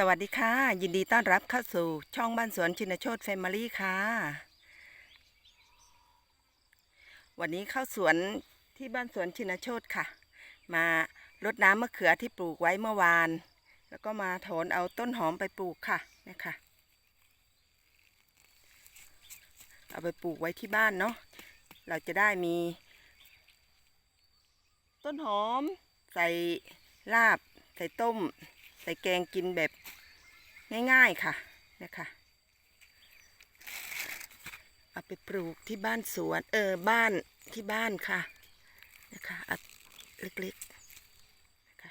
สวัสดีค่ะ ยินดีต้อนรับเข้าสู่ช่องบ้านสวนชินโชตแฟมิลี่ค่ะ วันนี้เข้าสวนที่บ้านสวนชินโชตค่ะ มารดน้ำมะเขือที่ปลูกไว้เมื่อวาน แล้วก็มาถอนเอาต้นหอมไปปลูกค่ะนี่ค่ะเอาไปปลูกไว้ที่บ้านเนาะเราจะได้มี ต้นหอมใส่ลาบใส่ต้ม ส่แกงกินแบบง่ายๆค่ะนะคะเอาไปปลูกที่บ้านสวน เออบ้านที่บ้านค่ะนะคะอัดเล็กๆนะคะ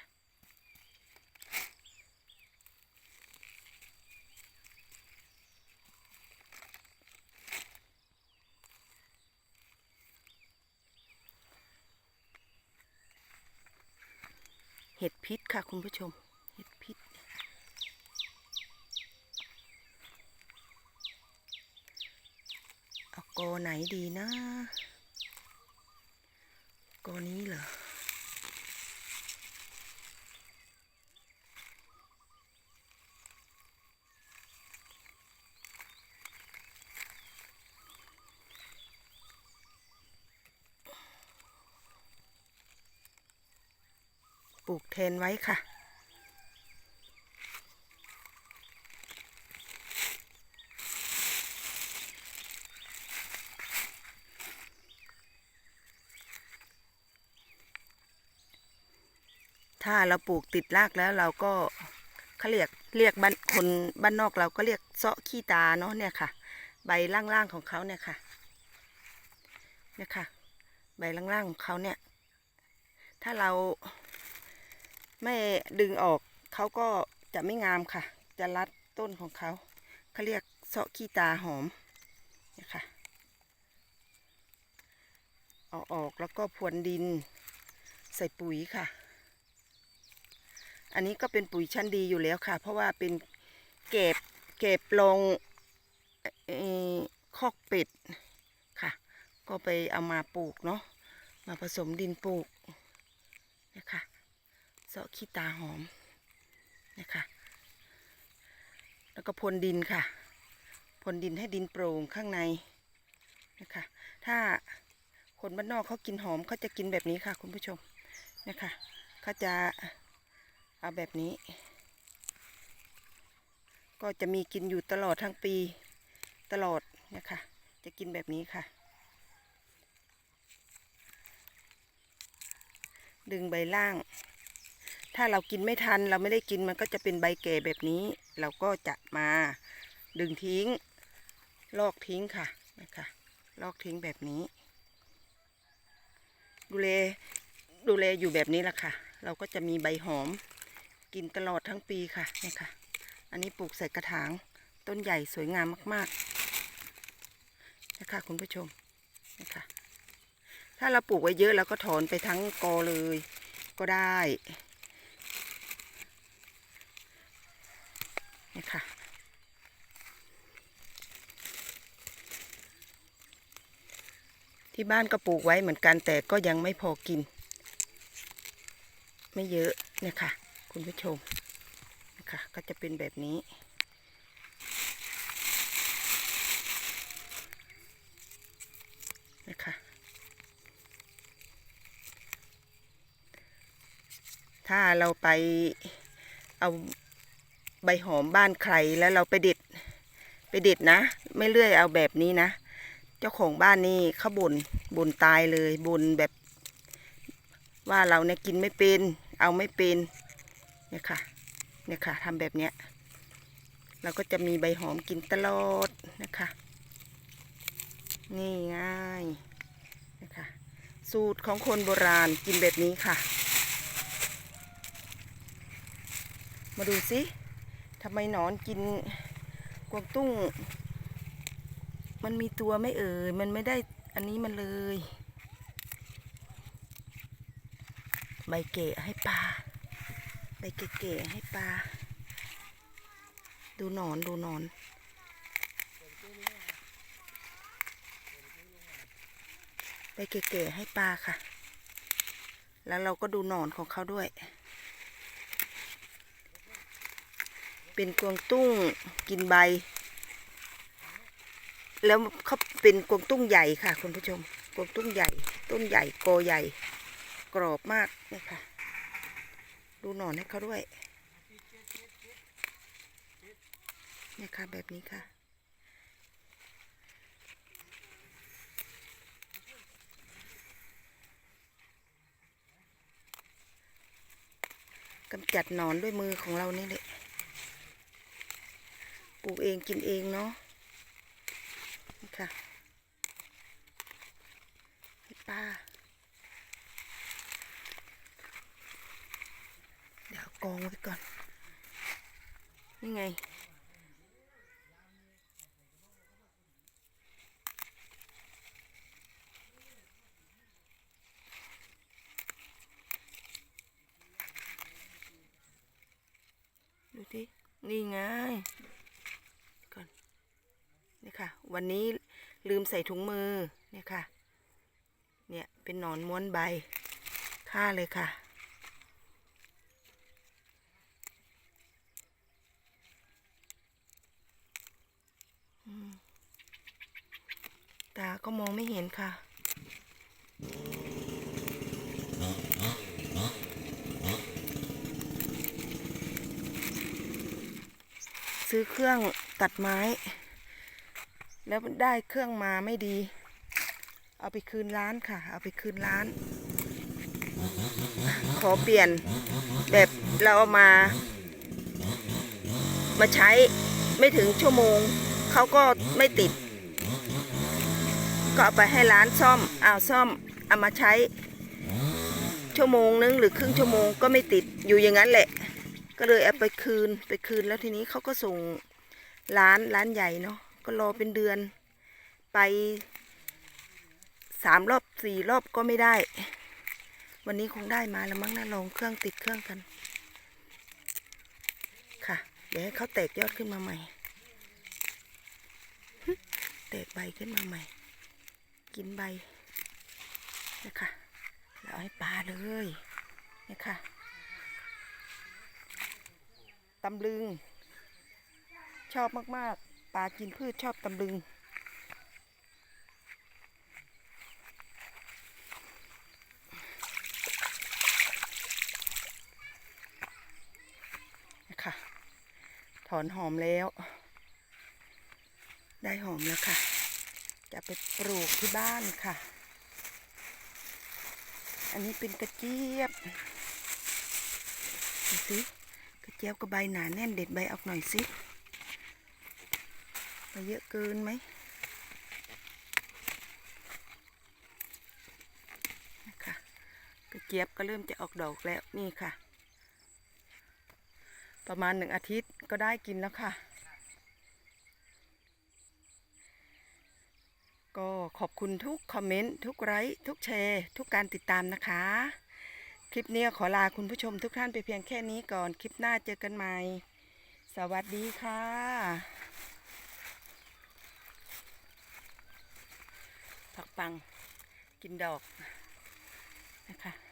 เห็ดพิษค่ะคุณผู้ชม เห็ดพิษ เอากไหนดีนะกนี้เหรอ ปลูกแทนไว้ค่ะ ถ้าเราปลูกติดรากแล้วเราก็เขาเรียกเรียกบ้านคนบ้านนอกเราก็เรียกเซาะขี้ตาเนาะเนี่ยค่ะ ใบล่างๆของเขาเนี่ยค่ะเนี่ยค่ะ ใบล่างๆของเขาเนี่ย ถ้าเราไม่ดึงออกเขาก็จะไม่งามค่ะ จะรัดต้นของเขาเขาเรียกเซาะขี้ตาหอมเนี่ยค่ะเอาออกแล้วก็พรวนดินใส่ปุ๋ยค่ะ อันนี้ก็เป็นปุ๋ยชั้นดีอยู่แล้วค่ะ เพราะว่าเป็นเก็บเก็บลงคอกเป็ดค่ะ ก็ไปเอามาปลูกเนาะมาผสมดินปลูกนะคะเสาะขี้ตาหอมนะคะแล้วก็พรนดินค่ะพรนดินให้ดินโปร่งข้างในนะคะถ้าคนบ้านนอกเขากินหอมเขาจะกินแบบนี้ค่ะ คุณผู้ชมนะคะเขาจะ เอาแบบนี้ ก็จะมีกินอยู่ตลอดทั้งปีตลอดนะคะ จะกินแบบนี้ค่ะ ดึงใบล่าง ถ้าเรากินไม่ทันเราไม่ได้กินมันก็จะเป็นใบแก่แบบนี้ เราก็จะมาดึงทิ้ง ลอกทิ้งค่ะนะคะ ลอกทิ้งแบบนี้ ดูแลดูแลอยู่แบบนี้แหละค่ะ เราก็จะมีใบหอม กินตลอดทั้งปีค่ะนี่ค่ะ อันนี้ปลูกใส่กระถางต้นใหญ่สวยงามมากๆนะคะคุณผู้ชมนะคะถ้าเราปลูกไว้เยอะเราก็ถอนไปทั้งกอเลยก็ได้นี่ค่ะที่บ้านก็ปลูกไว้เหมือนกันแต่ก็ยังไม่พอกิน ไม่เยอะเนี่ยค่ะ คุณผู้ชมนะคะก็จะเป็นแบบนี้ นะคะ ถ้าเราไปเอาใบหอมบ้านใครแล้วเราไปเด็ดไปเด็ดนะ ไม่เลื่อยเอาแบบนี้นะ เจ้าของบ้านนี่เขาบ่นบ่นตายเลยบ่นแบบว่าเราเนี่ยกินไม่เป็น เอาไม่เป็น เนี่ยค่ะ เนี่ยค่ะทำแบบเนี้ย เราก็จะมีใบหอมกินตลอดนะคะ นี่ง่ายนะคะ สูตรของคนโบราณกินแบบนี้ค่ะ มาดูสิทำไมหนอนกินกวางตุ้ง มันมีตัวไม่เอ่ย มันไม่ได้อันนี้มันเลย ใบเกะให้ปลา ใบเกะๆให้ปลา ดูหนอนดูหนอน ใบเกะๆให้ปลาค่ะ แล้วเราก็ดูหนอนของเขาด้วย เป็นกวงตุ้งกินใบ แล้วเขาเป็นกวงตุ้งใหญ่ค่ะคุณผู้ชม กวงตุ้งใหญ่ ต้นใหญ่โกใหญ่ กรอบมากเนี่ยค่ะ ดูหนอนให้เขาด้วยเนี่ยค่ะแบบนี้ค่ะ กำจัดหนอนด้วยมือของเรานี่แหละปลูกเองกินเองเนาะนี่ค่ะให้ป้า เดี๋ยวเอา กองไว้ก่อนนี่ไง ดูที่นี่ไงก่อนนี่ค่ะ วันนี้ลืมใส่ถุงมือเนี่ยค่ะ เนี่ย เป็นหนอนม้วนใบฆ่าเลยค่ะ ตาก็มองไม่เห็นค่ะ ซื้อเครื่องตัดไม้ แล้วได้เครื่องมาไม่ดี เอาไปคืนร้านค่ะ เอาไปคืนร้าน ขอเปลี่ยนแบบเราเอามา มาใช้ไม่ถึงชั่วโมง เขาก็ไม่ติด ก็เอาไปให้ร้านซ่อมเอาซ่อมเอามาใช้ ชั่วโมงนึงหรือครึ่งชั่วโมงก็ไม่ติดอยู่อย่างนั้นแหละ ก็เลยเอาไปคืนไปคืนแล้วทีนี้เขาก็ส่งร้านร้านใหญ่เนาะก็รอเป็นเดือน ไปสามรอบสี่รอบก็ไม่ได้ วันนี้คงได้มาแล้วมั้งนะลองเครื่องติดเครื่องกัน ค่ะ เดี๋ยวให้เขาแตกยอดขึ้นมาใหม่แตกใบขึ้นมาใหม่ กินใบนะคะแล้วเอาให้ปลาเลยเนี่ยค่ะตำลึง ชอบมาก ๆ ปลากินพืชชอบตำลึง นะคะถอนหอมแล้ว ได้หอมแล้วค่ะ จะไปปลูกที่บ้านค่ะ อันนี้เป็นกระเจี๊ยบดูสิกระเจี๊ยบกับใบหนาแน่นเด็ดใบออกหน่อยสิใบเยอะเกินไหมนะคะกระเจี๊ยบก็เริ่มจะออกดอกแล้วนี่ค่ะ ประมาณหนึ่งอาทิตย์ก็ได้กินแล้วค่ะ ก็ขอบคุณทุกคอมเมนต์ทุกไลค์ทุกแชร์ ทุกการติดตามนะคะ คลิปนี้ขอลาคุณผู้ชมทุกท่านไปเพียงแค่นี้ก่อนคลิปหน้าเจอกันใหม่ สวัสดีค่ะผักปังกินดอกนะคะ